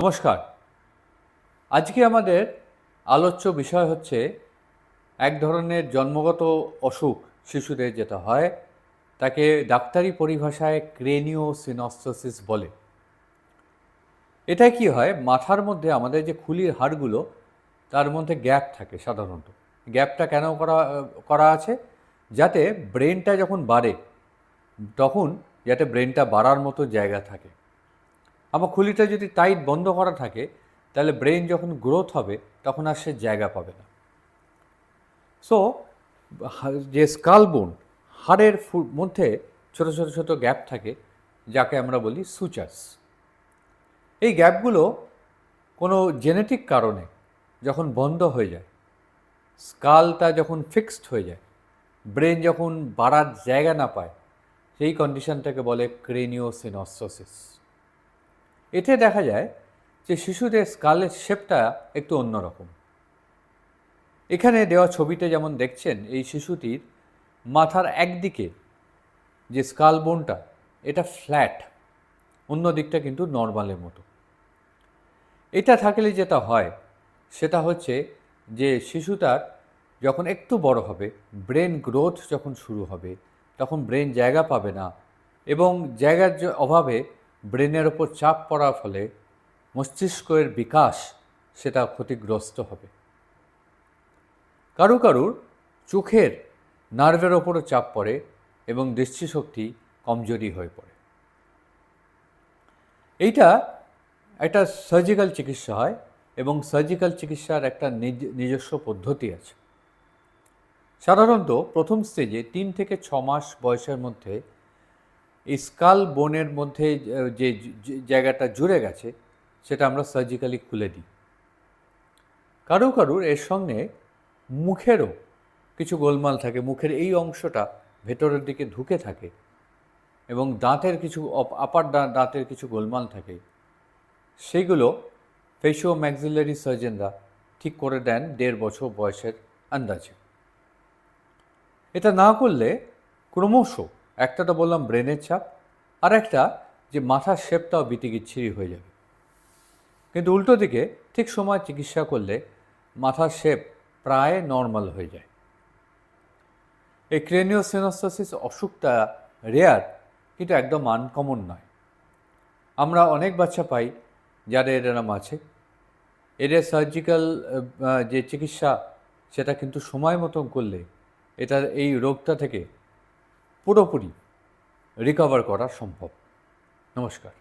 নমস্কার। আজকে আমাদের আলোচ্য বিষয় হচ্ছে এক ধরনের জন্মগত অসুখ শিশুদের যেটা হয়, তাকে ডাক্তারি পরিভাষায় ক্রেনিও সিনস্থসিস বলে। এটা কি হয়, মাথার মধ্যে আমাদের যে খুলির হাড়গুলো, তার মধ্যে গ্যাপ থাকে সাধারণত। গ্যাপটা কেন করা করা আছে? যাতে ব্রেনটা যখন বাড়ে, তখন যাতে ব্রেনটা বাড়ার মতো জায়গা থাকে। আমার খুলিটা যদি টাইট বন্ধ করা থাকে, তাহলে ব্রেন যখন গ্রোথ হবে, তখন আর সে জায়গা পাবে না। সো যে স্কাল বোন হাড়ের মধ্যে ছোট ছোট ছোট গ্যাপ থাকে, যাকে আমরা বলি সুচার্স এই গ্যাপগুলো কোনো জেনেটিক কারণে যখন বন্ধ হয়ে যায় স্কালটা যখন ফিক্সড হয়ে যায় ব্রেন যখন বাড়ার জায়গা না পায়, সেই কন্ডিশনটাকে বলে ক্রেনিওসিনসিস এতে দেখা যায় যে শিশুদের স্কালের শেপটা একটু অন্যরকম। এখানে দেওয়া ছবিতে যেমন দেখছেন, এই শিশুটির মাথার একদিকে যে স্কাল বোনটা এটা ফ্ল্যাট অন্য দিকটা কিন্তু নর্মালের মতো। এটা থাকলে যেটা হয়, সেটা হচ্ছে যে শিশুটার যখন একটু বড় হবে ব্রেন গ্রোথ যখন শুরু হবে, তখন ব্রেন জায়গা পাবে না এবং জায়গার অভাবে ব্রেনের ওপর চাপ পড়ার ফলে মস্তিষ্কের বিকাশ সেটা ক্ষতিগ্রস্ত হবে। কারু কারুর চোখের নার্ভের ওপরও চাপ পড়ে এবং দৃষ্টিশক্তি কমজোরি হয়ে পড়ে। এইটা একটা সার্জিক্যাল চিকিৎসা হয় এবং সার্জিক্যাল চিকিৎসার একটা নিজ- নিজস্ব পদ্ধতি আছে। সাধারণত প্রথম স্টেজে তিন থেকে ছ মাস বয়সের মধ্যে স্কাল বোনের মধ্যে যে জায়গাটা জুড়ে গেছে, সেটা আমরা সার্জিক্যালি খুলে দিই। কারও কারুর এর সঙ্গে মুখেরও কিছু গোলমাল থাকে, মুখের এই অংশটা ভেতরের দিকে ঢুকে থাকে এবং দাঁতের কিছু আপার দাঁতের কিছু গোলমাল থাকে সেইগুলো ফেসিও ম্যাক্সিলারি সার্জনরা ঠিক করে দেন দেড় বছর বয়সের আন্দাজে। এটা না করলে ক্রমশ একটা তো বললাম ব্রেনের চাপ আর একটা যে মাথার শেপটাও বিতিকিচ্ছিরি হয়ে যাবে। কিন্তু উল্টো দিকে ঠিক সময় চিকিৎসা করলে মাথার শেপ প্রায় নর্মাল হয়ে যায়। এই ক্রেনিওসেনোসিস অসুখটা রেয়ার, কিন্তু একদম আনকমন নয়। আমরা অনেক বাচ্চা পাই যাদের এরম আছে। এদের সার্জিক্যাল যে চিকিৎসা, সেটা কিন্তু সময় মতন করলে এটা, এই রোগটা থেকে পুরোপুরি রিকভার করা সম্ভব। নমস্কার।